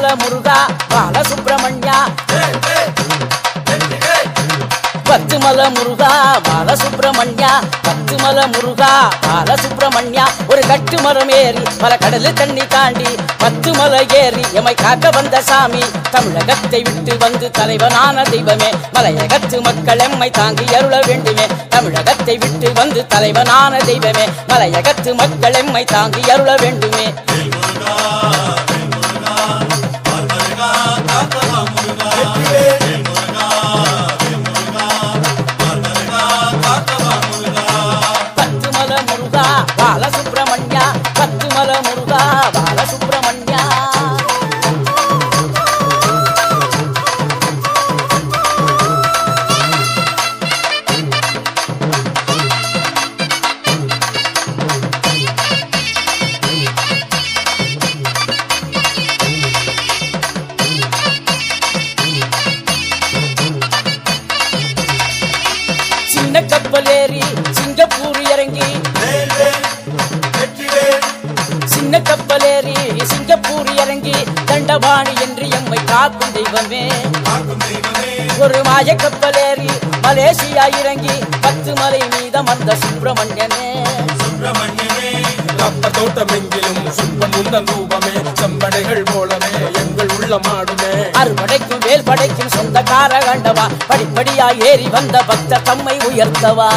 முருகா பாலசுப்ரமணியா. பத்துமல முருகா பாலசுப்ரமணியா. பத்துமல முருகா பாலசுப்ரமணியா. ஒரு கட்டு மரம் ஏறி பல கடலு தண்ணி தாண்டி பத்து மலை ஏறி எமை காக்க வந்த சாமி. தமிழகத்தை விட்டு வந்து தலைவனான தெய்வமே மலையகத்து மக்கள் எம்மை தாங்கி அருள வேண்டுமே. தமிழகத்தை விட்டு வந்து தலைவனான தெய்வமே மலையகத்து மக்கள் எம்மை தாங்கி அருள வேண்டுமே. கப்பல் ஏறி சிங்கப்பூர் இறங்கி. சின்ன கப்பல் ஏறி சிங்கப்பூர் இறங்கி. தண்டபாணி என்று எம்மை காக்கும் தெய்வமே. ஒரு மாய கப்பல் ஏறி மலேசியா இறங்கி. பத்து மலை மீதம் அந்த சுப்பிரமணியனே. ரப்பர் தோட்டமெங்கிலும் சுப்பன் உந்தன் ரூபமே. செம்படைகள் போலவே எங்கள் உள்ளமாடுமே அறுபடைக்கும் வேல் படைக்கும் சொந்தக்கார கண்டவா படிப்படியா ஏறி வந்த பக்த தம்மை உயர்த்தவா?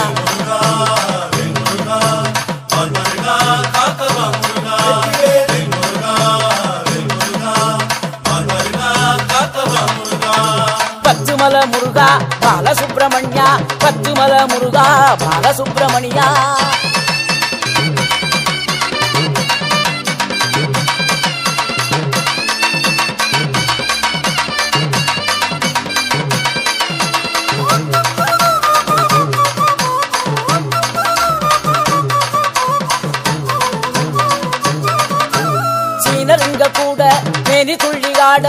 பத்துமல முருகா பாலசுப்ரமணியா பத்துமல முருகா பாலசுப்ரமணியா. கூட மேனி துள்ளி ஆட.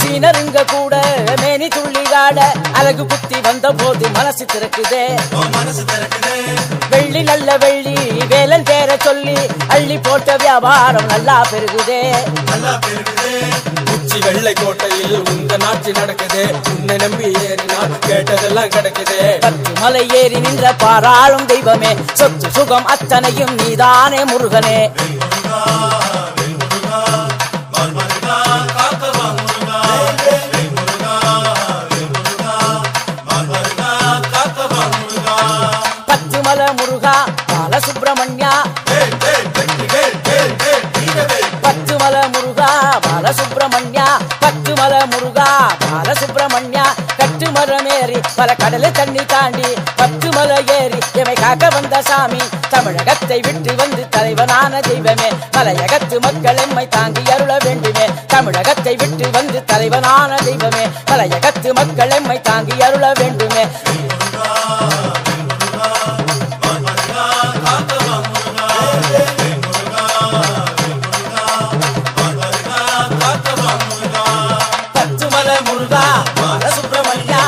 சீனருங்க கூட மேனி துள்ளி ஆட. அழகு குத்தி வந்த போது மனசு திறக்குதே. வெள்ளி நல்ல வெள்ளி வேலன் பேர சொல்லி அள்ளி போட்ட வியாபாரம் நல்லா பெருகுதே. உச்சி வெள்ளை கோட்டையில் உங்க நாட்சி நடக்குதே. உன்னை நம்பி ஏறினால் கேட்டதெல்லாம் கிடைக்குதே. பத்து மலை ஏறி நின்ற பாராளும் தெய்வமே. சொத்து சுகம் அத்தனையும் நீதானே முருகனே. பாலசுப்ரமணியா. பத்து மலை முருகா பாலசுப்ரமணியா. பத்து முருகா பாலசுப்ரமணியா. மரம் ஏறி பல கடலை தண்ணி தாண்டி பத்து மலை ஏறி எமை காக்க வந்த சாமி தமிழகத்தை விட்டு வந்து தலைவனான தெய்வமே. மலையகத்து மக்கள் எம்மை தாங்கி அருள வேண்டுமே. தமிழகத்தை விட்டு வந்து தலைவனான தெய்வமே. மலையகத்து மக்கள் எம்மை தாங்கி அருள வேண்டுமே. சுப்பிரமணியா